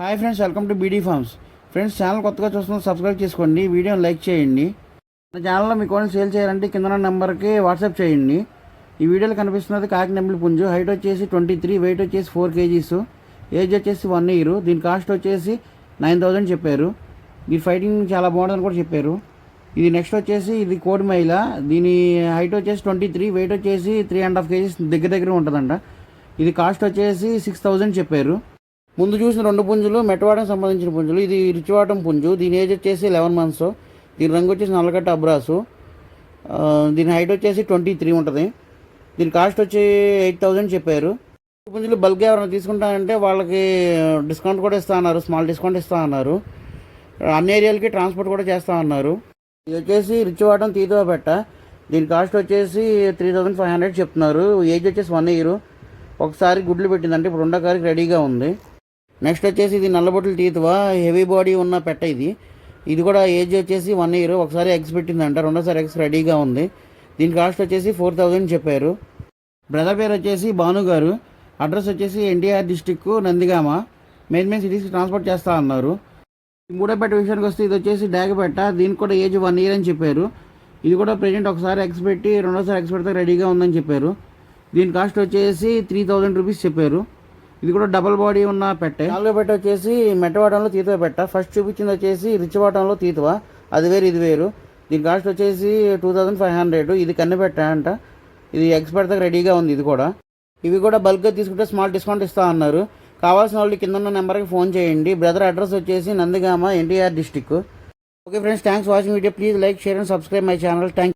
Hi friends welcome to BD farms. Friends channel కొత్తగా చూస్తున్న subscribe చేసుకోండి వీడియోని లైక్ చేయండి. మన ఛానల్లో మీకు కోళ్ళని సేల్ చేయాలంటే కింద నెంబర్కి వాట్సాప్ చేయండి. ఈ వీడియోలో కనిపిస్తున్నది కాకినెంబుల్ పుంజు. హైట్ వచ్చేసి ట్వంటీ త్రీ వెయిట్ వచ్చేసి ఫోర్ కేజీస్. ఏజ్ వచ్చేసి వన్ ఇయర్. దీని కాస్ట్ వచ్చేసి నైన్ థౌజండ్ చెప్పారు. దీని ఫైటింగ్ చాలా బాగుంటుందని కూడా చెప్పారు. ఇది నెక్స్ట్ వచ్చేసి ఇది కోడి మైల దీని హైట్ వచ్చేసి ట్వంటీ త్రీ వెయిట్ వచ్చేసి త్రీ అండ్ హాఫ్ కేజీస్ దగ్గర దగ్గర ఉంటుందంట. ఇది కాస్ట్ వచ్చేసి సిక్స్ థౌజండ్ చెప్పారు. ముందు చూసిన రెండు పుంజులు మెట్టవాడం సంబంధించిన పుంజులు. ఇది రిచివాటం పుంజు. దీని ఏజ్ వచ్చేసి లెవెన్ మంత్స్ దీని రంగు వచ్చేసి నల్లగట్ట అబ్రాసు. దీని హైట్ వచ్చేసి ట్వంటీ త్రీ ఉంటుంది. దీని కాస్ట్ వచ్చి ఎయిట్ థౌజండ్ చెప్పారు. పుంజులు బల్క్ ఎవరైనా తీసుకుంటానంటే వాళ్ళకి డిస్కౌంట్ కూడా ఇస్తా అన్నారు. స్మాల్ డిస్కౌంట్ ఇస్తా అన్నారు. అన్ని ఏరియాలకి ట్రాన్స్పోర్ట్ కూడా చేస్తా అన్నారు. ఇది వచ్చేసి రిచివాటం తీతో పెట్ట దీని కాస్ట్ వచ్చేసి త్రీ థౌజండ్ ఫైవ్ హండ్రెడ్ చెప్తున్నారు. ఏజ్ వచ్చేసి వన్ ఇయర్ ఒకసారి గుడ్లు పెట్టిందంటే ఇప్పుడు ఉండకారికి రెడీగా ఉంది. నెక్స్ట్ వచ్చేసి ఇది నల్లబొట్లు టీత్వా హెవీ బాడీ ఉన్న పెట్ట ఇది. ఇది కూడా ఏజ్ వచ్చేసి వన్ ఇయర్ ఒకసారి ఎగ్స్ పెట్టిందంట. రెండోసారి ఎగ్స్ రెడీగా ఉంది. దీని కాస్ట్ వచ్చేసి ఫోర్ థౌజండ్ చెప్పారు. బ్రదర్ పేరు వచ్చేసి భాను గారు. అడ్రస్ వచ్చేసి NTR district Nandigama. Main main సిటీస్కి transport చేస్తా అన్నారు. మూడోపేట విషయానికి వస్తే ఇది వచ్చేసి డాగపేట దీనికి కూడా ఏజ్ వన్ ఇయర్ అని చెప్పారు. ఇది కూడా ప్రెజెంట్ ఒకసారి ఎగ్స్ పెట్టి రెండోసారి ఎగ్స్ పెడితే రెడీగా ఉందని చెప్పారు. దీని కాస్ట్ వచ్చేసి త్రీ థౌజండ్ రూపీస్ చెప్పారు. ఇది కూడా డబల్ బాడీ ఉన్న పెట్టే. నాలుగో పెట్ట వచ్చేసి మెట్టవాటంలో తీతువ పెట్ట. ఫస్ట్ చూపించింది వచ్చేసి రిచ్చవాటంలో తీతువ. అది వేరు ఇది వేరు. దీని కాస్ట్ వచ్చేసి టూ థౌజండ్ ఫైవ్ హండ్రెడ్ ఇది కన్నె పెట్ట అంట. ఇది ఎక్స్పర్ట్ దగ్గర రెడీగా ఉంది ఇది కూడా. ఇవి కూడా బల్క్గా తీసుకుంటే స్మాల్ డిస్కౌంట్ ఇస్తా అన్నారు. కావాల్సిన వాళ్ళు కింద ఉన్న నెంబర్కి ఫోన్ చేయండి. బ్రదర్ అడ్రస్ వచ్చేసి Nandigama NTR district okay friends thanks watching video please like share and subscribe my channel thank